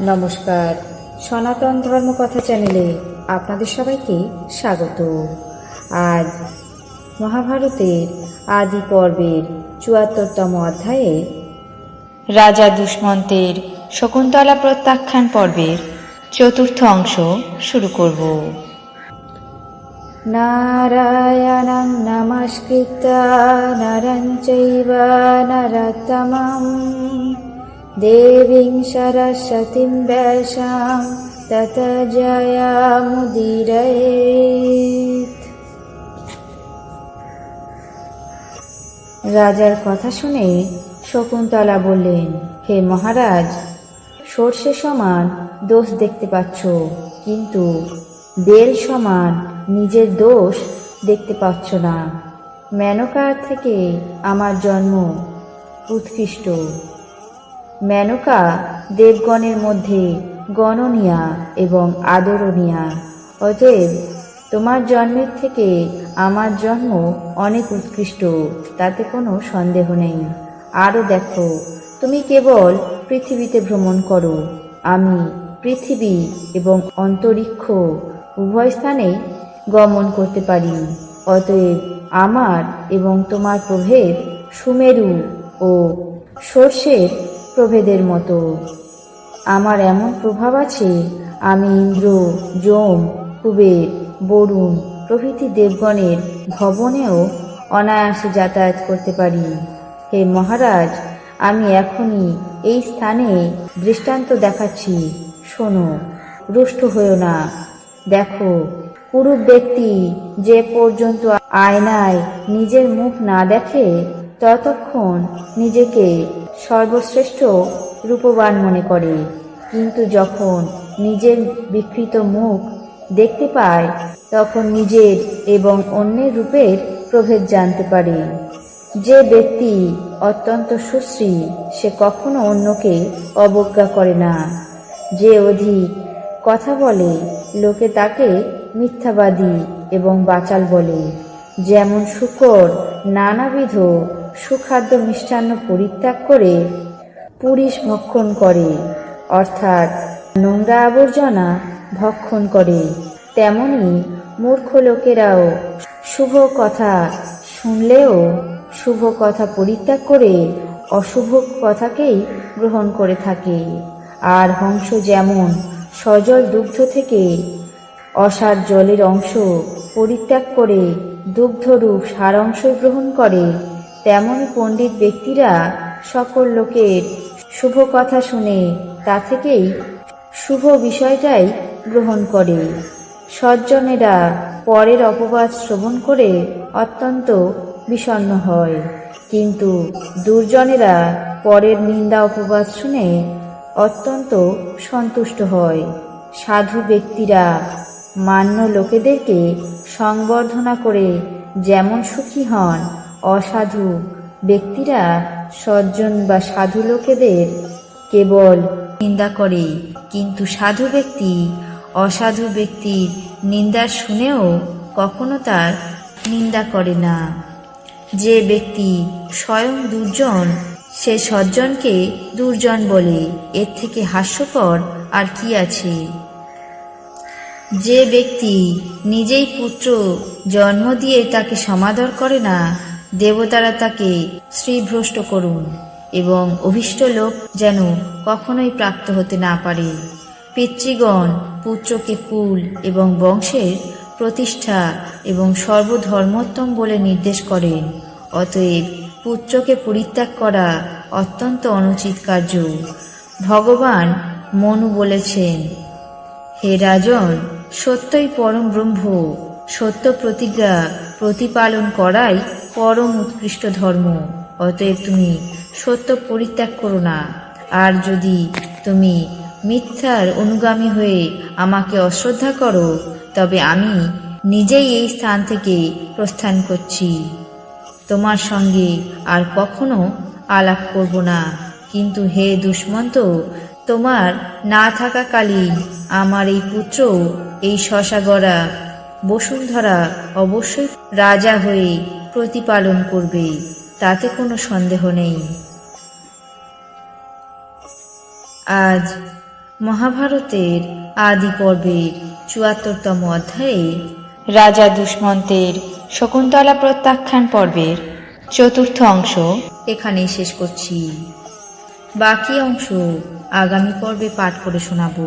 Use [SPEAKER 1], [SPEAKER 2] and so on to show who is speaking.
[SPEAKER 1] নমস্কার। সনাতন ধর্মকথা চ্যানেলে আপনাদের সবাইকে স্বাগত। আজ মহাভারতের আদি পর্বের চুয়াত্তরতম অধ্যায়ে রাজা দুষ্মন্তের শকুন্তলা প্রত্যাখ্যান পর্বের চতুর্থ অংশ শুরু করব। নারায়ণং নমস্কৃত নরং চৈব নরতমম দেবীং সরস্বতীং ব্যাসাং তত জয়ামুদীরয়েত রাজার কথা শুনে শকুন্তলা বললেন, হে মহারাজ, সর্ষে সমান দোষ দেখতে পাচ্ছ, কিন্তু বেল সমান নিজের দোষ দেখতে পাচ্ছ না। মেনকার থেকে আমার জন্ম উৎকৃষ্ট। মেনকা দেবগণের মধ্যে গণনীয়া এবং আদরণীয়া। অতএব তোমার জন্মের থেকে আমার জন্ম অনেক উৎকৃষ্ট, তাতে কোনো সন্দেহ নেই। আরও দেখো, তুমি কেবল পৃথিবীতে ভ্রমণ করো। আমি পৃথিবী এবং অন্তরিক্ষ উভয় স্থানে গমন করতে পারি। অতএব আমার এবং তোমার প্রভেদ সুমেরু ও সর্ষের প্রভেদের মতো। আমার এমন প্রভাব আছে, আমি ইন্দ্র, যম, কুবের, বরুণ প্রভৃতি দেবগণের ভবনেও অনায়াসে যাতায়াত করতে পারি। হে মহারাজ, আমি এখনই এই স্থানে দৃষ্টান্ত দেখাচ্ছি। শোনো, রুষ্ট হয়েও না। দেখো পুরুষ ব্যক্তি যে পর্যন্ত আয়নায় নিজের মুখ না দেখে, ততক্ষণ নিজেকে সর্বশ্রেষ্ঠ রূপবান মনে করে। কিন্তু যখন নিজের বিকৃত মুখ দেখতে পায়, তখন নিজের এবং অন্যের রূপের প্রভেদ জানতে পারে। যে ব্যক্তি অত্যন্ত সুশ্রী, সে কখনো অন্যকে অবজ্ঞা করে না। যে অধিক কথা বলে, লোকে তাকে মিথ্যাবাদী এবং বাচাল বলে। যেমন শুকর, নানাবিধ সুখাদ্য মিষ্টান্ন পরিত্যাগ করে পুরিশ ভক্ষণ করে, অর্থাৎ নোংরা আবর্জনা ভক্ষণ করে। তেমনি মূর্খ লোকেরাও শুভ কথা শুনলেও শুভ কথা পরিত্যাগ করে অশুভ কথাকেই গ্রহণ করে থাকে। আর হংস যেমন সজল দুগ্ধ থেকে অসার জলের অংশ পরিত্যাগ করে দুগ্ধরূপ সার অংশই গ্রহণ করে, তেমনি পণ্ডিত ব্যক্তিরা সকল লোকের শুভ কথা শুনে তা থেকেই শুভ বিষয়টাই গ্রহণ করে। সজ্জনেরা পরের অপবাদ শ্রবণ করে অত্যন্ত বিষণ্ণ হয়। কিন্তু দুর্জনেরা পরের নিন্দা অপবাদ শুনে অত্যন্ত সন্তুষ্ট হয়। সাধু ব্যক্তিরা মান্য লোকেদেরকে সংবর্ধনা করে যেমন সুখী হন অসাধু ব্যক্তিরা সজ্জন বা সাধু লোকেদের কেবল নিন্দা করে। কিন্তু সাধু ব্যক্তি অসাধু ব্যক্তির নিন্দা শুনেও কখনো তার নিন্দা করে না। যে ব্যক্তি স্বয়ং দুর্জন, সে সজ্জনকে দুর্জন বলে। এর থেকে হাস্যকর আর কি আছে? যে ব্যক্তি নিজেই পুত্র জন্ম দিয়ে তাকে সমাদর করে না, দেবতারা তাকে শ্রীভ্রষ্ট করুন এবং অভিষ্ট লোক যেন কখনোই প্রাপ্ত হতে না পারে। পিতৃগণ, পুত্রকে কুল এবং বংশের প্রতিষ্ঠা এবং সর্বধর্মোত্তম বলে নির্দেশ করেন। অতএব পুত্রকে পরিত্যাগ করা অত্যন্ত অনুচিত কার্য। ভগবান মনু বলেছেন, হে রাজন সত্যই পরম ব্রহ্ম, সত্য প্রতিজ্ঞা প্রতিপালন করাই পরম উৎকৃষ্ট ধর্ম। অতএব তুমি সত্য পরিত্যাগ করো না। আর যদি তুমি মিথ্যার অনুগামী হয়ে আমাকে অশ্রদ্ধা করো, তবে আমি নিজেই এই স্থান থেকে প্রস্থান করছি। তোমার সঙ্গে আর কখনো আলাপ করব না। কিন্তু হে দুষ্মন্ত, তোমার না থাকাকালীন আমার এই পুত্র এই শশাগড়া বসুন্ধরা অবশ্যই রাজা হয়ে প্রতিপালন করবে, তাতে কোনো সন্দেহ নেই। আজ মহাভারতের আদি পর্বের চুয়াত্তরতম অধ্যায়ে রাজা দুষ্মন্তের শকুন্তলা প্রত্যাখ্যান পর্বের চতুর্থ অংশ এখানেই শেষ করছি। বাকি অংশ আগামী পর্বে পাঠ করে শোনাবো।